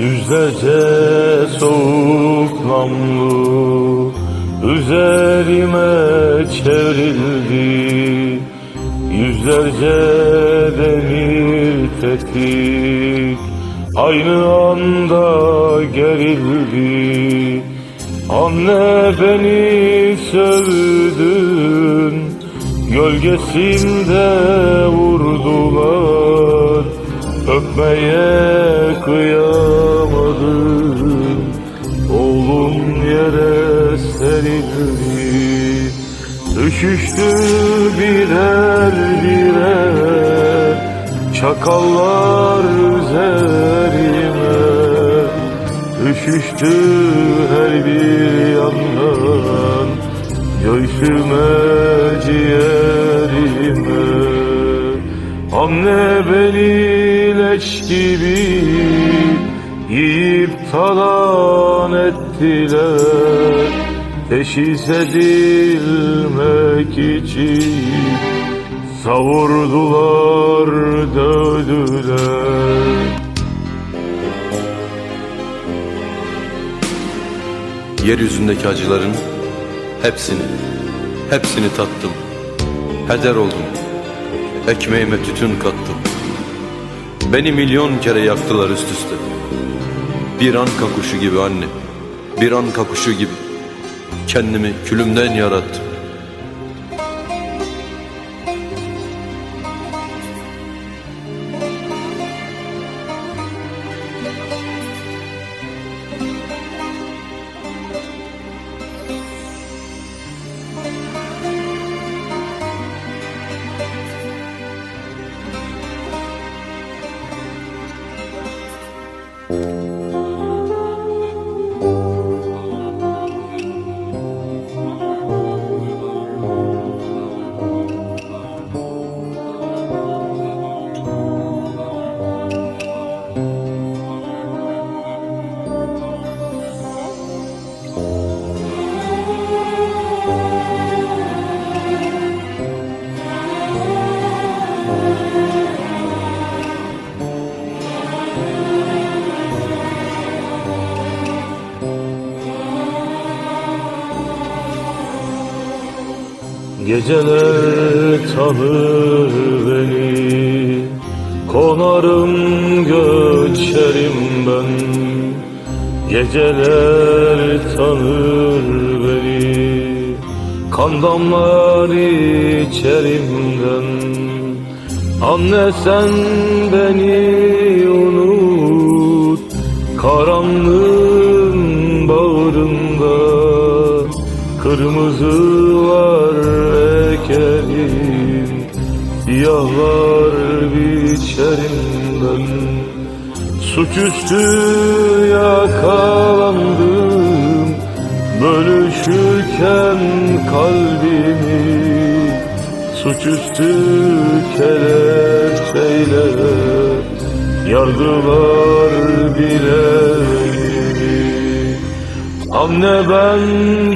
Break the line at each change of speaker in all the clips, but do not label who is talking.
Yüzlerce soğuk namlu üzerime çevrildi. Yüzlerce demir tetik aynı anda gerildi. Anne beni sövdün Gölgesinde vurdular Öpmeye kıyamadım. Oğlum yere serildi Düşüştü birer birer Çakallar üzerime. Üşüştü her bir yandan. Göğsüme ciğerime. Anne beni leş gibi Yiyip talan ettiler Teşhis edilmek için Savurdular, dövdüler
Yeryüzündeki acıların hepsini, hepsini tattım. Heder oldum. Ekmeğime tütün kattım. Beni milyon kere yaktılar üst üste. Bir an kakuşu gibi anne, bir an kakuşu gibi. Kendimi külümden yarattım.
Geceler tanır beni. Konarım göçerim ben. Geceler tanır beni. Kan damlar içerimden Anne sen beni unut. Karanlığın bağrında Kırmızı var Siyahlar biçerimden Suçüstü yakalandım. Bölüşürken kalbimi Suçüstü kelepçeyle. Yardılar bileğimi Anne ben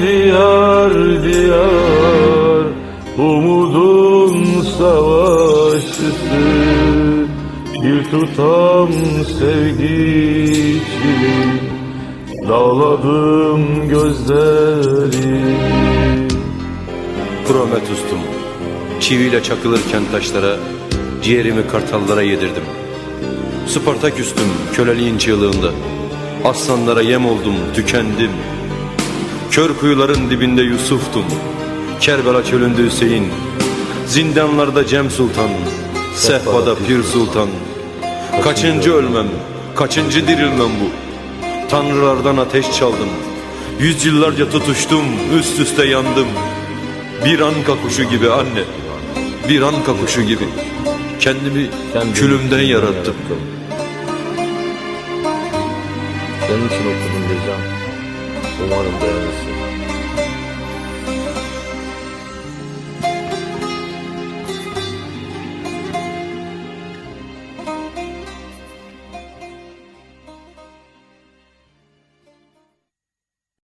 diyar diyar Umudun savaşçısı Bir tutam sevgi için Dağladım gözlerimi
Prometus'tum. Çiviyle çakılırken taşlara, ciğerimi kartallara yedirdim. Spartaküstüm köleliğin çığlığında. Aslanlara yem oldum, tükendim. Kör kuyuların dibinde Yusuf'tum. Kerbela çölünde Hüseyin. Zindanlarda Cem Sultan. Sehpada Pir Sultan. Kaçıncı ölmem, kaçıncı dirilmem bu. Tanrılardan ateş çaldım. Yüzyıllarca tutuştum, üst üste yandım. Bir anka kuşu gibi anne. Bir anka kuşu gibi. Kendimi külümden yarattım.
Senin için okudum. Umarım beğenirsin.